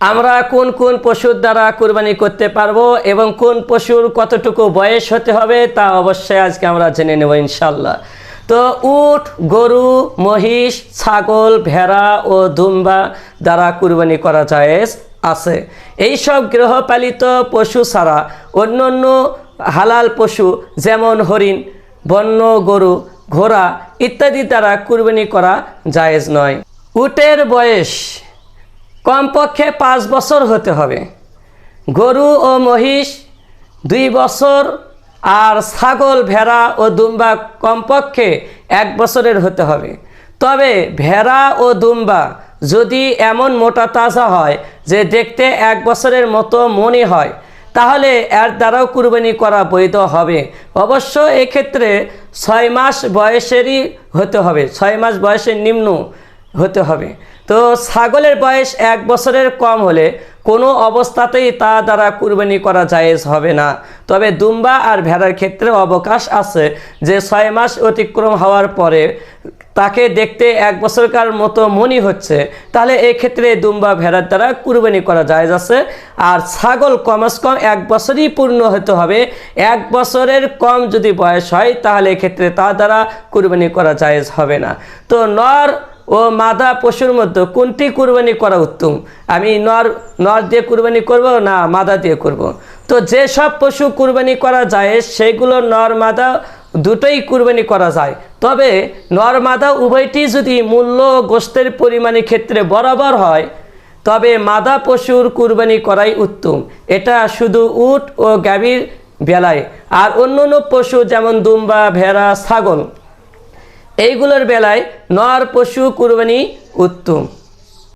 আমরা কোন কোন পশুর দ্বারা কুরবানি করতে পারব এবং কোন পশুর কতটুকু বয়স হতে হবে তা অবশ্যই আজকে আমরা জেনে নেব ইনশাল্লাহ তো উট, গরু, মহিষ, ছাগল, ভেড়া ও দুম্বা দ্বারা কুরবানি করা জায়েজ আছে। এইসব গৃহপালিত পশু ছাড়া অন্য অন্য হালাল পশু যেমন হরিণ, বন্য গরু, ঘোড়া ইত্যাদি দ্বারা কুরবানি করা জায়েজ নয়। উটের বয়স কমপক্ষে পাঁচ বছর হতে হবে। গরু ও মহিষ, দুই বছর, আর ছাগল, ভেড়া ও দুম্বা কমপক্ষে এক বছরের হতে হবে। তবে ভেড়া ও দুম্বা যদি এমন মোটা তাজা হয় যে দেখতে এক বছরের মতো মনে হয়, তাহলে এর দ্বারাও কুরবানি করা বৈধ হবে। অবশ্য এক্ষেত্রে ছয় মাস বয়সেরই হতে হবে, ছয় মাস বয়সের নিম্ন। হতে হবে। তো ছাগলের বয়স এক বছরের কম হলে কোনো অবস্থাতেই তা দ্বারা কুরবানি করা জায়েজ হবে না। তবে দুম্বা আর ভেড়ার ক্ষেত্রে অবকাশ আছে যে ছয় মাস অতিক্রম হওয়ার পরে তাকে দেখতে এক বছরকার মতো মনি হচ্ছে, তাহলে এই ক্ষেত্রে দুম্বা ভেড়ার দ্বারা কুরবানি করা জায়েজ আছে। আর ছাগল কমস কম এক বছরই পূর্ণ হতে হবে। এক বছরের কম যদি বয়স হয়, তাহলে এক্ষেত্রে তা দ্বারা কুরবানি করা জায়েজ হবে না। তো নর ও মাদা পশুর মধ্যে কোনটি কুরবানি করা উত্তম? আমি নর নর দিয়ে কুরবানি করব না মাদা দিয়ে করব। তো যেসব পশু কুরবানি করা যায়, সেগুলো নর, মাদা দুটোই কুরবানি করা যায়। তবে নর, মাদা উভয়টি যদি মূল্য গোস্তের পরিমাণের ক্ষেত্রে বরাবর হয়, তবে মাদা পশুর কুরবানি করাই উত্তম। এটা শুধু উট ও গাভীর বেলায়। আর অন্য অন্য পশু যেমন দুম্বা, ভেড়া, ছাগল এইগুলোর বেলায় নর পশু কুরবানি উত্তম।